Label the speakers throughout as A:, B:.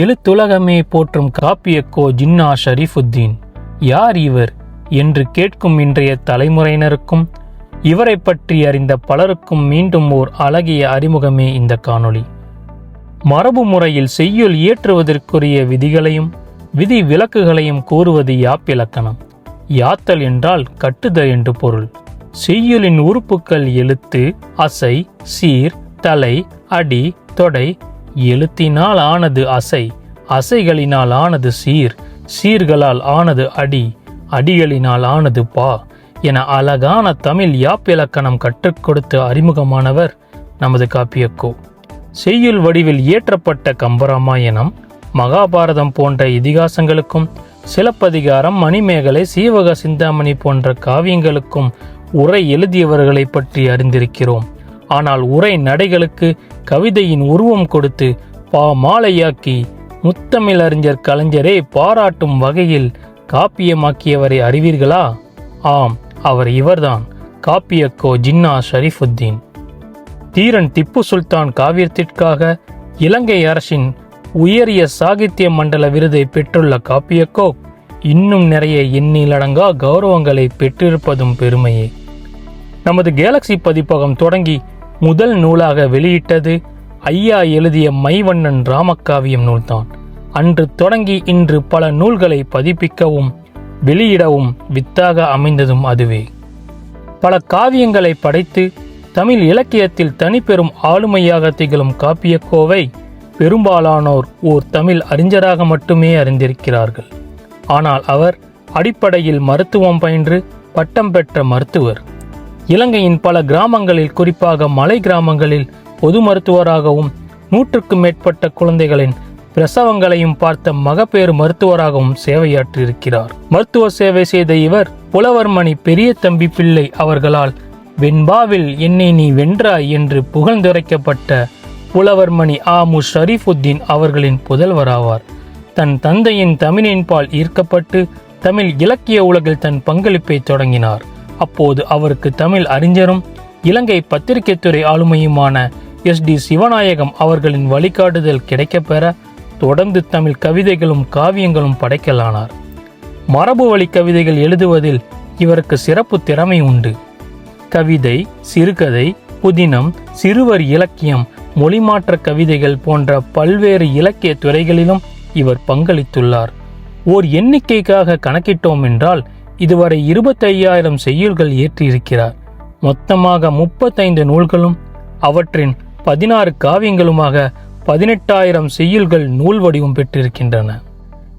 A: எழுத்துலகமே போற்றும் காப்பியக்கோ ஜின்னா ஷரீஃபுத்தீன். யார் இவர்? என்று கேட்கும் இன்றைய தலைமுறையினருக்கும் இவரை பற்றி அறிந்த பலருக்கும் மீண்டும் ஓர் அழகிய அறிமுகமே இந்த காணொளி. மரபு முறையில் செய்யுள் இயற்றுவதற்குரிய விதிகளையும் விதி விலக்குகளையும் கூறுவது யாப்பிலக்கணம் யாத்தல் என்றால் கட்டுதல் என்று பொருள். செய்யுளின் உறுப்புக்கள் எழுத்து அசை சீர் தலை அடி தொடை எழுத்தினால் ஆனது அசை அசைகளினால் ஆனது சீர் சீர்களால் ஆனது அடி அடிகளினால் ஆனது பா என அழகான தமிழ் யாப்பிலக்கணம் கற்றுக் கொடுத்து அறிமுகமானவர் நமது காப்பியக்கோ. செய்யுள் வடிவில் இயற்றப்பட்ட கம்பராமாயணம் மகாபாரதம் போன்ற இதிகாசங்களுக்கும் சிலப்பதிகாரம் மணிமேகலை சீவக சிந்தாமணி போன்ற காவியங்களுக்கும் உரை எழுதியவர்களை பற்றி அறிந்திருக்கிறோம். ஆனால் உரை நடைகளுக்கு கவிதையின் உருவம் கொடுத்து பா மாலையாக்கி முத்தமிழறிஞர் கலைஞரே பாராட்டும் வகையில் காப்பியமாக்கியவரை அறிவீர்களா? ஆம் அவர் இவர்தான் காப்பியக்கோ ஜின்னா ஷரீஃபுத்தீன். தீரன் திப்பு சுல்தான் காவியத்திற்காக இலங்கை அரசின் உயரிய சாகித்ய மண்டல விருதை பெற்றுள்ள காப்பியக்கோ இன்னும் நிறைய எண்ணிலடங்கா கௌரவங்களை பெற்றிருப்பதும் பெருமையே. நமது கேலக்சி பதிப்பகம் தொடங்கி முதல் நூலாக வெளியிட்டது ஐயா எழுதிய மைவண்ணன் ராமக்காவியம் நூல்தான். அன்று தொடங்கி இன்று பல நூல்களை பதிப்பிக்கவும் வெளியிடவும் வித்தாக அமைந்ததும் அதுவே. பல காவியங்களை படைத்து தமிழ் இலக்கியத்தில் தனிப்பெரும் ஆளுமையாக திகழும் காப்பியக்கோவை பெரும்பாலானோர் ஓர் தமிழ் அறிஞராக மட்டுமே அறிந்திருக்கிறார்கள். ஆனால் அவர் அடிப்படையில் மருத்துவம் பயின்று பட்டம் பெற்ற மருத்துவர். இலங்கையின் பல கிராமங்களில் குறிப்பாக மலை கிராமங்களில் பொது மருத்துவராகவும் நூற்றுக்கும் மேற்பட்ட குழந்தைகளின் பிரசவங்களையும் பார்த்த மகப்பேறு மருத்துவராகவும் சேவையாற்றியிருக்கிறார். மருத்துவ சேவை செய்த இவர் புலவர்மணி பெரிய தம்பி பிள்ளை அவர்களால் வெண்பாவில் என்னை நீ வென்றாய் என்று புகழ்ந்துரைக்கப்பட்ட புலவர்மணி ஆ. மு. ஷரீஃபுத்தீன் அவர்களின் புதல்வராவார். தன் தந்தையின் தமிழின்பால் ஈர்க்கப்பட்டு தமிழ் இலக்கிய உலகில் தன் பங்களிப்பை தொடங்கினார். அப்போது அவருக்கு தமிழ் அறிஞரும் இலங்கை பத்திரிகைத்துறை ஆளுமையுமான எஸ் டி சிவநாயகம் அவர்களின் வழிகாட்டுதல் கிடைக்கப்பெற தொடர்ந்து தமிழ் கவிதைகளும் காவியங்களும் படைக்கலானார். மரபு வழி கவிதைகள் எழுதுவதில் இவருக்கு சிறப்பு திறமை உண்டு. கவிதை சிறுகதை புதினம் சிறுவர் இலக்கியம் மொழிமாற்ற கவிதைகள் போன்ற பல்வேறு இலக்கிய துறைகளிலும் இவர் பங்களித்துள்ளார். ஓர் எண்ணிக்கைக்காக கணக்கிட்டோம் என்றால் இதுவரை இருபத்தையாயிரம் செய்யுள்கள் இயற்றியிருக்கிறார் மொத்தமாக முப்பத்தைந்து நூல்களும் அவற்றின் பதினாறு காவியங்களுமாக பதினெட்டாயிரம் செய்யுள்கள் நூல் வடிவம் பெற்றிருக்கின்றன.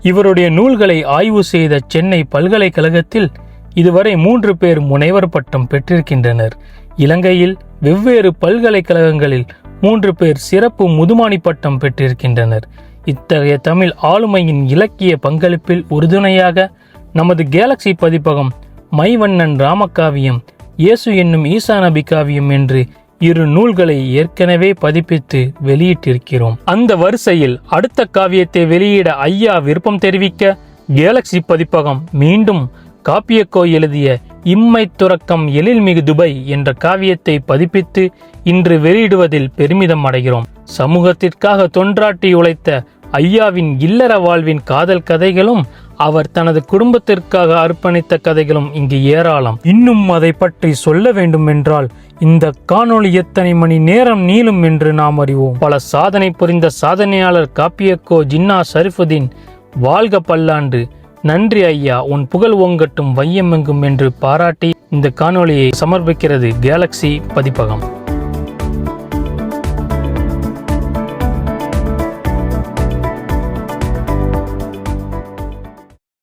A: இவருடைய நூல்களை ஆய்வு செய்த சென்னை பல்கலைக்கழகத்தில் இதுவரை மூன்று பேர் முனைவர் பட்டம் பெற்றிருக்கின்றனர். இலங்கையில் வெவ்வேறு பல்கலைக்கழகங்களில் மூன்று பேர் சிறப்பு முதுமானி பட்டம் பெற்றிருக்கின்றனர். இத்தகைய தமிழ் ஆளுமையின் இலக்கிய பங்களிப்பில் உறுதுணையாக நமது கேலக்சி பதிப்பகம் மைவண்ணன் ராமகாவியம் இயேசு என்னும் ஈசா நபி காவியம் என்று இரு நூல்களை ஏற்கனவே பதிப்பித்து வெளியிட்டிருக்கிறோம். அந்த வரிசையில் அடுத்த காவியத்தை வெளியிட ஐயா விருப்பம் தெரிவிக்க கேலக்சி பதிப்பகம் மீண்டும் காப்பியக்கோ எழுதிய இம்மை துறக்கம் எழில்மிகு துபை என்ற காவியத்தை பதிப்பித்து இன்று வெளியிடுவதில் பெருமிதம் அடைகிறோம். சமூகத்திற்காக தொன்றாட்டி உழைத்த ஐயாவின் இல்லற வாழ்வின் காதல் கதைகளும் அவர் தனது குடும்பத்திற்காக அர்ப்பணித்த கதைகளும் இங்கு ஏராளம். இன்னும் அதை பற்றி சொல்ல வேண்டும் என்றால் இந்த காணொளி எத்தனை மணி நேரம் நீளும் என்று நாம் அறிவோம். பல சாதனை புரிந்த சாதனையாளர் காப்பியக்கோ ஜின்னா ஷரிஃபுதீன் வாழ்க பல்லாண்டு. நன்றி ஐயா. உன் புகழ் ஓங்கட்டும் வையமெங்கும் என்று பாராட்டி இந்த காணொளியை சமர்ப்பிக்கிறது கேலக்ஸி பதிப்பகம்.